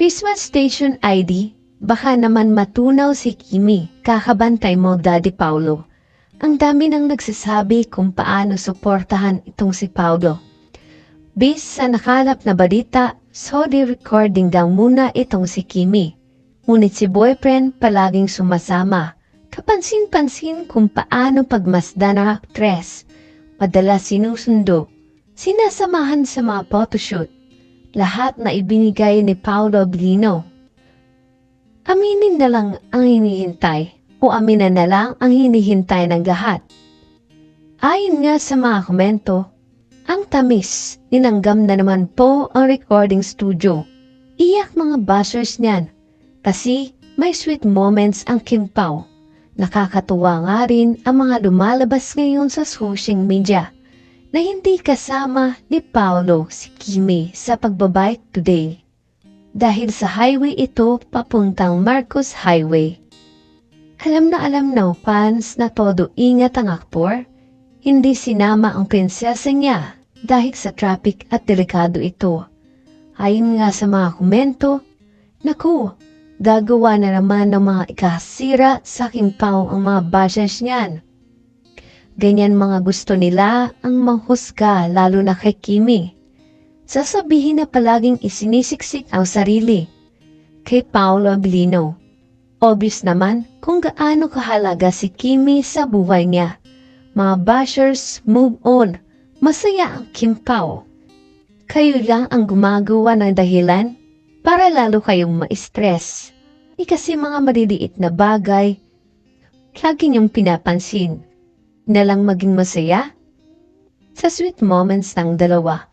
Christmas Station ID, baka naman matunaw si Kimi, kakabantay mo Daddy Paulo. Ang dami nang nagsasabi kung paano suportahan itong si Paulo. Bis sa nakalap na balita, sorry recording daw muna itong si Kimi. Ngunit si boyfriend palaging sumasama. Kapansin-pansin kung paano pagmasdan ng aktres. Madalas sinusundo. Sinasamahan sa mga photoshoot. Lahat na ibinigay ni Paolo Blino. Aminin na lang ang hinihintay o aminan na lang ang hinihintay ng lahat. Ayon nga sa mga komento, ang tamis, ninanggam na naman po ang recording studio. Iyak mga bashers niyan kasi may sweet moments ang Kim Pao. Nakakatuwa nga rin ang mga lumalabas ngayon sa social media na hindi kasama ni Paolo si Kimi sa pagbabike today. Dahil sa highway ito papuntang Marcos Highway. Alam na alam ng fans na todo ingat ang aktor, hindi sinama ang prinsesa niya dahil sa traffic at delikado ito. Ayon nga sa mga komento, naku, gagawa na naman ng mga ikasira sa kimpaw ang mga bashers niyan. Ganyan mga gusto nila ang manghusga lalo na kay Kimi. Sasabihin na palaging isinisiksik ang sarili. Kay Paolo Abilino. Obvious naman kung gaano kahalaga si Kimi sa buhay niya. Mga bashers, move on. Masaya ang Kim Pao. Kayo lang ang gumagawa ng dahilan para lalo kayong ma-stress. Eh kasi mga maliliit na bagay, lagi niyong pinapansin na lang maging masaya sa sweet moments ng dalawa.